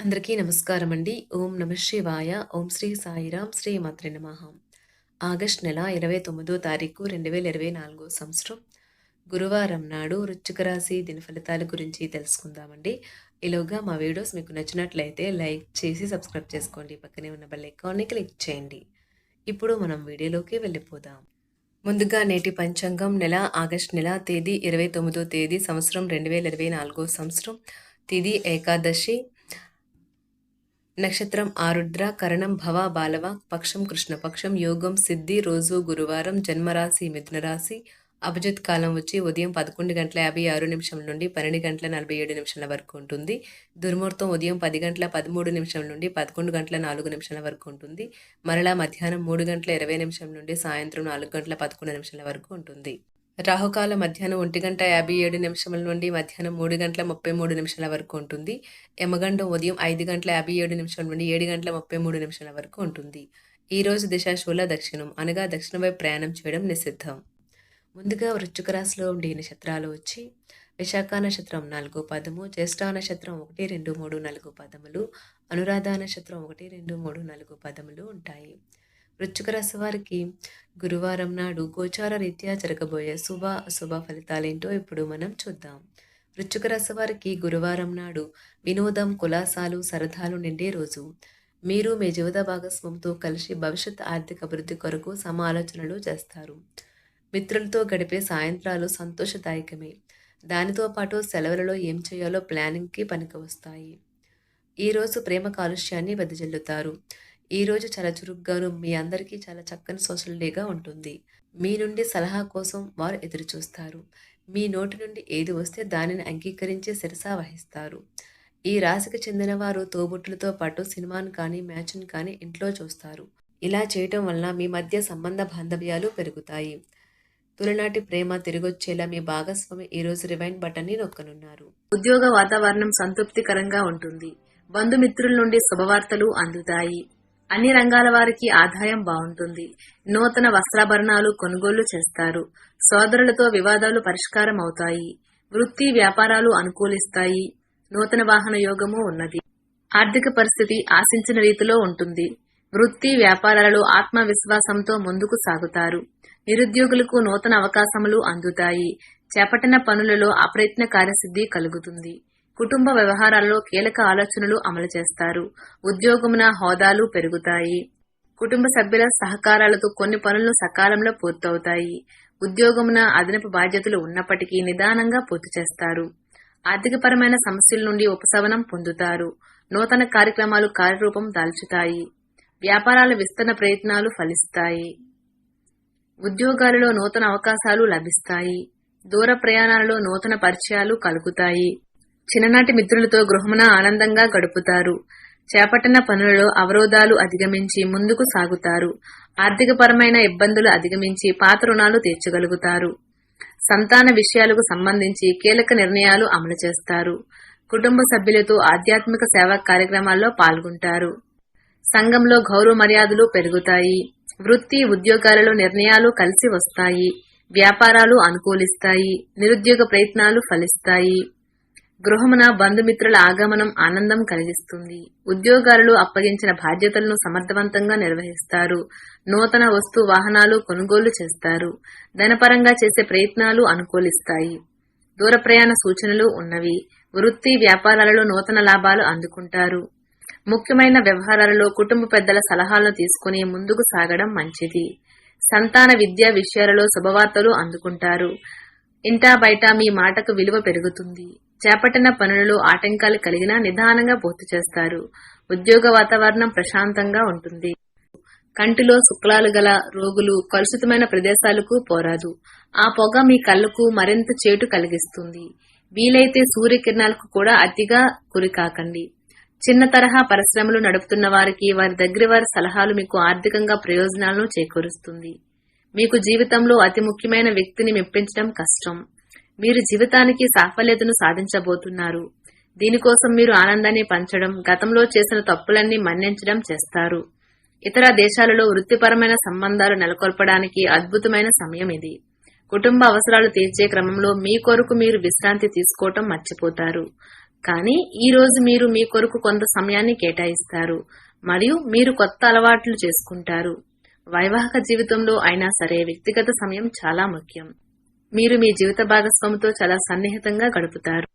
అందరికీ నమస్కారం అండి ఓం నమ శివాయ. ఓం శ్రీ సాయిరాం శ్రీ మాత్రి నమ. ఆగస్ట్ నెల ఇరవై తొమ్మిదో తారీఖు రెండు వేల ఇరవై నాలుగో సంవత్సరం. గురువారం నాడు వృచ్చిక రాశి దినఫలితాల గురించి తెలుసుకుందామండి. ఈలోగా మా వీడియోస్ మీకు నచ్చినట్లయితే లైక్ చేసి సబ్స్క్రైబ్ చేసుకోండి. పక్కనే ఉన్న బెల్ ఐకాన్ని క్లిక్ చేయండి. ఇప్పుడు మనం వీడియోలోకి వెళ్ళిపోదాం. ముందుగా నేటి పంచాంగం నెల ఆగస్ట్ నెల తేదీ ఇరవై తొమ్మిదో తేదీ సంవత్సరం రెండు వేల ఇరవై నాలుగో సంవత్సరం. తిది ఏకాదశి నక్షత్రం ఆరుద్ర కరణం భవ బాలవ పక్షం కృష్ణపక్షం యోగం సిద్ధి రోజు గురువారం జన్మరాశి మిథునరాశి అభిజిత్ కాలం వచ్చి ఉదయం పదకొండు గంటల యాభై ఆరు నిమిషం నుండి పన్నెండు గంటల నలభై ఏడు నిమిషాల వరకు ఉంటుంది. దుర్ముహూర్తం ఉదయం పది గంటల పదమూడు నిమిషం నుండి పదకొండు గంటల నాలుగు నిమిషాల వరకు ఉంటుంది. మరలా మధ్యాహ్నం మూడు గంటల ఇరవై నిమిషం నుండి సాయంత్రం నాలుగు గంటల పదకొండు నిమిషాల వరకు ఉంటుంది. రాహుకాల మధ్యాహ్నం ఒంటి గంట యాభై ఏడు నిమిషముల నుండి మధ్యాహ్నం మూడు గంటల ముప్పై మూడు నిమిషాల వరకు ఉంటుంది. యమగండం ఉదయం ఐదు గంటల యాభై ఏడు నిమిషాల నుండి ఏడు గంటల ముప్పై మూడు నిమిషాల వరకు ఉంటుంది. ఈ రోజు దిశాశూల దక్షిణం అనగా దక్షిణం వైపు ప్రయాణం చేయడం నిషిద్ధం. ముందుగా వృశ్చిక రాశిలో ఉండే నక్షత్రాలు వచ్చి విశాఖ నక్షత్రం నాలుగో పదము జ్యేష్ఠ నక్షత్రం ఒకటి రెండు మూడు నాలుగు పదములు అనురాధ నక్షత్రం ఒకటి రెండు మూడు నాలుగు పదములు ఉంటాయి. వృశ్చిక రాశి వారికి గురువారం నాడు గోచార రీత్యా జరగబోయే శుభ అశుభ ఫలితాలేంటో ఇప్పుడు మనం చూద్దాం. వృశ్చిక రాశి వారికి గురువారం నాడు వినోదం కులాసాలు సరదాలు నిండే రోజు. మీరు మీ జీవిత భాగస్వామితో కలిసి భవిష్యత్ ఆర్థిక అభివృద్ధి కొరకు సమాలోచనలు చేస్తారు. మిత్రులతో గడిపే సాయంత్రాలు సంతోషదాయకమే. దానితో పాటు సెలవులలో ఏం చేయాలో ప్లానింగ్కి పనికి వస్తాయి ఈరోజు ప్రేమ కాలుష్యాన్ని వెదజల్లుతారు. ఈరోజు చాలా చురుగ్గాను మీ అందరికీ చాలా చక్కని సోషల్ డేగా ఉంటుంది. మీ నుండి సలహా కోసం వారు ఎదురుచూస్తారు. మీ నోటి నుండి ఏది వస్తే దానిని అంగీకరించి శిరసా వహిస్తారు. ఈ రాశికి చెందిన వారు తోబుట్టులతో పాటు సినిమాను కానీ మ్యాచ్ను కానీ ఇంట్లో చూస్తారు. ఇలా చేయటం వల్ల మీ మధ్య సంబంధ బాంధవ్యాలు పెరుగుతాయి. తులనాటి ప్రేమ తిరిగొచ్చేలా మీ భాగస్వామి ఈ రోజు రివైండ్ బటన్ని నొక్కనున్నారు. ఉద్యోగ వాతావరణం సంతృప్తికరంగా ఉంటుంది. బంధుమిత్రుల నుండి శుభవార్తలు అందుతాయి. అన్ని రంగాల వారికి ఆదాయం బాగుంటుంది. నూతన వస్త్రాభరణాలు కొనుగోలు చేస్తారు. సోదరులతో వివాదాలు పరిష్కారం అవుతాయి. వృత్తి వ్యాపారాలు అనుకూలిస్తాయి. నూతన వాహన యోగము ఉన్నది. ఆర్థిక పరిస్థితి ఆశించిన రీతిలో ఉంటుంది. వృత్తి వ్యాపారాలలో ఆత్మవిశ్వాసంతో ముందుకు సాగుతారు. నిరుద్యోగులకు నూతన అవకాశములు అందుతాయి. చేపట్టిన పనులలో అప్రయత్న కార్యసిద్ధి కలుగుతుంది. కుటుంబ వ్యవహారాల్లో కీలక ఆలోచనలు అమలు చేస్తారు. ఉద్యోగమున హోదాలు పెరుగుతాయి. కుటుంబ సభ్యుల సహకారాలతో కొన్ని పనులు సకాలంలో పూర్తవుతాయి. ఉద్యోగమున అదనపు బాధ్యతలు ఉన్నప్పటికీ నిదానంగా పూర్తి చేస్తారు. ఆర్థికపరమైన సమస్యల నుండి ఉపశమనం పొందుతారు. నూతన కార్యక్రమాలు కార్యరూపం దాల్చుతాయి. వ్యాపారాల విస్తరణ ప్రయత్నాలు ఫలిస్తాయి. ఉద్యోగాలలో నూతన అవకాశాలు లభిస్తాయి. దూర ప్రయాణాలలో నూతన పరిచయాలు కలుగుతాయి. చిన్ననాటి మిత్రులతో గృహమున ఆనందంగా గడుపుతారు. చేపట్టిన పనులలో అవరోధాలు అధిగమించి ముందుకు సాగుతారు. ఆర్థికపరమైన ఇబ్బందులు అధిగమించి పాత రుణాలు తీర్చగలుగుతారు. సంతాన విషయాలకు సంబంధించి కీలక నిర్ణయాలు అమలు చేస్తారు. కుటుంబ సభ్యులతో ఆధ్యాత్మిక సేవా కార్యక్రమాల్లో పాల్గొంటారు. సంఘంలో గౌరవ మర్యాదలు పెరుగుతాయి. వృత్తి ఉద్యోగాలలో నిర్ణయాలు కలిసి వస్తాయి. వ్యాపారాలు అనుకూలిస్తాయి. నిరుద్యోగ ప్రయత్నాలు ఫలిస్తాయి. గృహమున బంధుమిత్రుల ఆగమనం ఆనందం కలిగిస్తుంది. ఉద్యోగాలలో అప్పగించిన బాధ్యతలను సమర్థవంతంగా నిర్వహిస్తారు. నూతన వస్తు వాహనాలు కొనుగోలు చేస్తారు. ధనపరంగా చేసే ప్రయత్నాలు అనుకూలిస్తాయి. దూర ప్రయాణ సూచనలు ఉన్నవి. వృత్తి వ్యాపారాలలో నూతన లాభాలు అందుకుంటారు. ముఖ్యమైన వ్యవహారాలలో కుటుంబ పెద్దల సలహాలను తీసుకుని ముందుకు సాగడం మంచిది. సంతాన విద్యా విషయాలలో శుభవార్తలు అందుకుంటారు. ఇంటా బయట మీ మాటకు విలువ పెరుగుతుంది. చేపట్టిన పనులలో ఆటంకాలు కలిగినా నిదానంగా పూర్తి చేస్తారు. ఉద్యోగ వాతావరణం ప్రశాంతంగా ఉంటుంది. కంటిలో శుక్లాలు గల రోగులు కలుషితమైన ప్రదేశాలకు పోరాదు. ఆ పొగ మీ కళ్ళకు మరింత చేటు కలిగిస్తుంది. వీలైతే సూర్యకిరణాలకు కూడా అతిగా గురికాకండి చిన్న తరహా పరిశ్రమలు నడుపుతున్న వారికి వారి దగ్గర వారి సలహాలు మీకు ఆర్థికంగా ప్రయోజనాలను చేకూరుస్తుంది. మీకు జీవితంలో అతి ముఖ్యమైన వ్యక్తిని మెప్పించడం కష్టం. మీరు జీవితానికి సాఫల్యతను సాధించబోతున్నారు. దీనికోసం మీరు ఆనందాన్ని పంచడం గతంలో చేసిన తప్పులన్నీ మన్నించడం చేస్తారు. ఇతర దేశాలలో వృత్తిపరమైన సంబంధాలు నెలకొల్పడానికి అద్భుతమైన సమయం ఇది. కుటుంబ అవసరాలు తీర్చే క్రమంలో మీ కొరకు మీరు విశ్రాంతి తీసుకోవటం మర్చిపోతారు. కానీ ఈ రోజు మీరు మీ కొరకు కొంత సమయాన్ని కేటాయిస్తారు. మరియు మీరు కొత్త అలవాట్లు చేసుకుంటారు. వైవాహిక జీవితంలో అయినా సరే వ్యక్తిగత సమయం చాలా ముఖ్యం. మీరు మీ జీవిత భాగస్వామితో చాలా సన్నిహితంగా గడుపుతారు.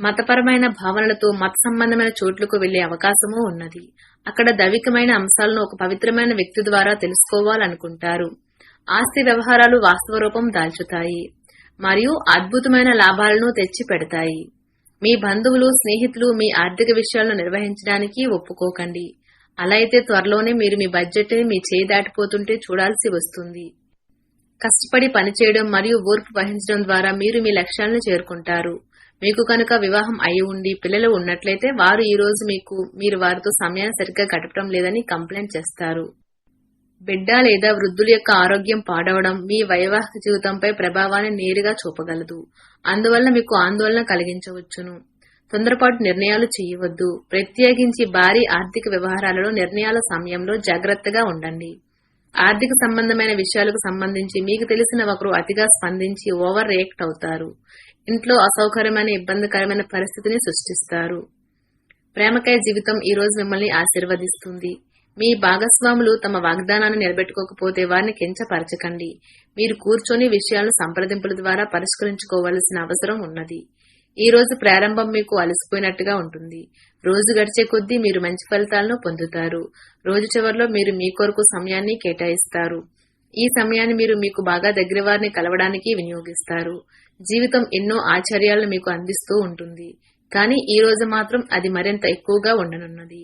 మతపరమైన భావనలతో మత సంబంధమైన చోట్లకు వెళ్ళే అవకాశమూ ఉన్నది. అక్కడ దైవికమైన అంశాలను ఒక పవిత్రమైన వ్యక్తి ద్వారా తెలుసుకోవాలనుకుంటారు. ఆస్తి వ్యవహారాలు వాస్తవ రూపం దాల్చుతాయి. మరియు అద్భుతమైన లాభాలను తెచ్చి పెడతాయి మీ బంధువులు స్నేహితులు మీ ఆర్థిక విషయాలను నిర్వహించడానికి ఒప్పుకోకండి. అలా అయితే త్వరలోనే మీరు మీ బడ్జెట్ మీ చేయి దాటిపోతుంటే చూడాల్సి వస్తుంది. కష్టపడి పనిచేయడం మరియు ఓర్పు వహించడం ద్వారా మీరు మీ లక్ష్యాలను చేరుకుంటారు. మీకు కనుక వివాహం అయి ఉండి పిల్లలు ఉన్నట్లయితే వారు ఈ రోజు మీకు మీరు వారితో సమయాన్ని సరిగ్గా గడపడం లేదని కంప్లైంట్ చేస్తారు. బిడ్డ లేదా వృద్ధుల యొక్క ఆరోగ్యం పాడవడం మీ వైవాహిక జీవితంపై ప్రభావాన్ని నేరుగా చూపగలదు. అందువల్ల మీకు ఆందోళన కలిగించవచ్చును. తొందరపాటు నిర్ణయాలు చేయవద్దు. ప్రత్యేకించి భారీ ఆర్థిక వ్యవహారాలలో నిర్ణయాల సమయంలో జాగ్రత్తగా ఉండండి. ఆర్థిక సంబంధమైన విషయాలకు సంబంధించి మీకు తెలిసిన ఒకరు అతిగా స్పందించి ఓవర్ రియాక్ట్ అవుతారు. ఇంట్లో అసౌకర్యమైన ఇబ్బందికరమైన పరిస్థితిని సృష్టిస్తారు. ప్రేమకై జీవితం ఈ రోజు మిమ్మల్ని ఆశీర్వదిస్తుంది. మీ భాగస్వాములు తమ వాగ్దానాన్ని నిలబెట్టుకోకపోతే వారిని కించపరచకండి. మీరు కూర్చొని విషయాలను సంప్రదింపుల ద్వారా పరిష్కరించుకోవలసిన అవసరం ఉన్నది. ఈ రోజు ప్రారంభం మీకు అలసిపోయినట్టుగా ఉంటుంది. రోజు గడిచే కొద్దీ మీరు మంచి ఫలితాలను పొందుతారు. రోజు చివరిలో మీరు మీ కొరకు సమయాన్ని కేటాయిస్తారు. ఈ సమయాన్ని మీరు మీకు బాగా దగ్గర వారిని కలవడానికి వినియోగిస్తారు. జీవితం ఎన్నో ఆశ్చర్యాలను మీకు అందిస్తూ ఉంటుంది. కానీ ఈ రోజు మాత్రం అది మరింత ఎక్కువగా ఉండనున్నది.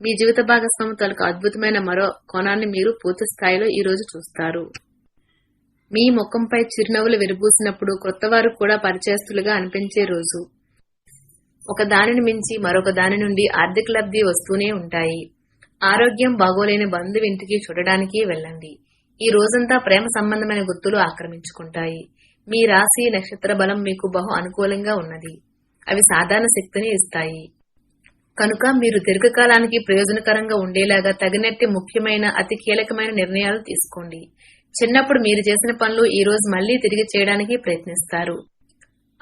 మీ జీవిత భాగస్వామి తాలూకు అద్భుతమైన మరో కోణాన్ని మీరు పూర్తి స్థాయిలో ఈ రోజు చూస్తారు. మీ ముఖంపై చిరునవ్వులు విరబూసినప్పుడు క్రొత్తవారు కూడా పరిచయస్తులుగా అనిపించే రోజు. ఒక దానిని మించి మరొక దాని నుండి ఆర్థిక లబ్ధి వస్తూనే ఉంటాయి. ఆరోగ్యం బాగోలేని బంధువు ఇంటికి చూడడానికి వెళ్ళండి. ఈ రోజంతా ప్రేమ సంబంధమైన గుర్తులు ఆక్రమించుకుంటాయి. మీ రాశి నక్షత్ర బలం మీకు బహు అనుకూలంగా ఉన్నది. అవి సాధారణ శక్తిని ఇస్తాయి. కనుక మీరు దీర్ఘకాలానికి ప్రయోజనకరంగా ఉండేలాగా తగినట్టి ముఖ్యమైన అతి కీలకమైన నిర్ణయాలు తీసుకోండి. చిన్నప్పుడు మీరు చేసిన పనులు ఈ రోజు మళ్ళీ తిరిగి చేయడానికి ప్రయత్నిస్తారు.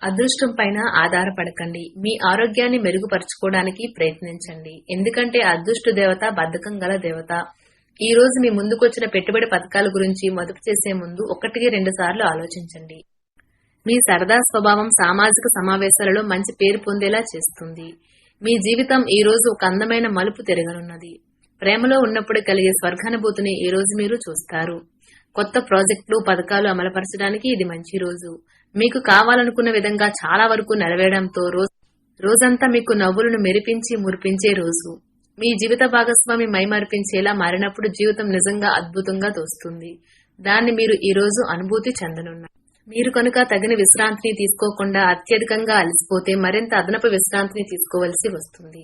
అదృష్టం పైన ఆధారపడకండి. మీ ఆరోగ్యాన్ని మెరుగుపరచుకోవడానికి ప్రయత్నించండి. ఎందుకంటే అదృష్ట దేవత బద్ధకం గల దేవత. ఈ రోజు మీ ముందుకొచ్చిన పెట్టుబడి పథకాల గురించి మదుపు చేసే ముందు ఒకటికి రెండు సార్లు ఆలోచించండి. మీ సరదా స్వభావం సామాజిక సమావేశాలలో మంచి పేరు పొందేలా చేస్తుంది. మీ జీవితం ఈ రోజు ఒక అందమైన మలుపు తిరగనున్నది. ప్రేమలో ఉన్నప్పుడు కలిగే స్వర్గానుభూతిని ఈ రోజు మీరు చూస్తారు. కొత్త ప్రాజెక్టులు పథకాలు అమలుపరచడానికి ఇది మంచి రోజు. మీకు కావాలనుకున్న విధంగా చాలా వరకు నెరవేయడంతో రోజు రోజంతా మీకు నవ్వులను మెరిపించి మురిపించే రోజు. మీ జీవిత భాగస్వామి మైమర్పించేలా మారినప్పుడు జీవితం నిజంగా అద్భుతంగా తోస్తుంది. దాన్ని మీరు ఈ రోజు అనుభూతి చెందనున్నారు. మీరు కనుక తగిన విశ్రాంతిని తీసుకోకుండా అత్యధికంగా అలసిపోతే మరింత అదనపు విశ్రాంతిని తీసుకోవలసి వస్తుంది.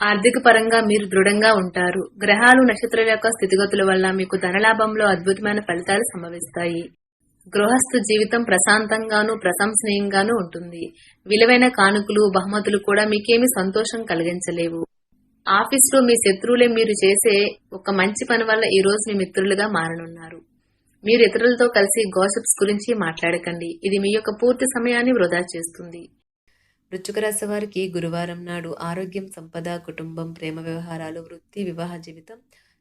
ఆర్థిక పరంగా మీరు దృఢంగా ఉంటారు. గ్రహాలు నక్షత్రాల యొక్క స్థితిగతుల వల్ల మీకు ధనలాభంలో అద్భుతమైన ఫలితాలు సంభవిస్తాయి. గృహస్థ జీవితం ప్రశాంతంగాను ప్రశంసనీయంగాను ఉంటుంది. విలువైన కానుకలు బహుమతులు కూడా మీకేమీ సంతోషం కలిగించలేవు. ఆఫీస్లో మీ శత్రువులే మీరు చేసే ఒక మంచి పని వల్ల ఈ రోజు మీ మిత్రులుగా మారనున్నారు. మీరు ఇతరులతో కలిసి గాసిప్స్ గురించి మాట్లాడకండి. ఇది మీ యొక్క పూర్తి సమయాన్ని వృధా చేస్తుంది. వృశ్చిక రాశి వారికి గురువారం నాడు ఆరోగ్యం సంపద కుటుంబం ప్రేమ వ్యవహారాలు వృత్తి వివాహ జీవితం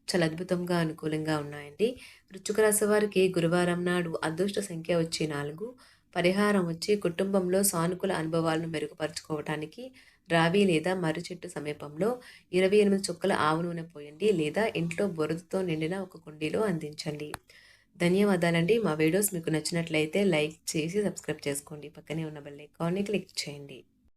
చాలా అద్భుతంగా అనుకూలంగా ఉన్నాయండి. వృశ్చిక రాశి వారికి గురువారం నాడు అదృష్ట సంఖ్య వచ్చి నాలుగు. పరిహారం వచ్చి కుటుంబంలో సానుకూల అనుభవాలను మెరుగుపరచుకోవటానికి రావి లేదా మర్రి చెట్టు సమీపంలో ఇరవై ఎనిమిది చుక్కల ఆవు నూనె పోయండి లేదా ఇంట్లో బురదతో నిండిన ఒక కుండీలో అందించండి. ధన్యవాదాలండి. మా వీడియోస్ మీకు నచ్చినట్లయితే లైక్ చేసి సబ్స్క్రైబ్ చేసుకోండి. పక్కనే ఉన్న బెల్ ఐకాన్ని క్లిక్ చేయండి.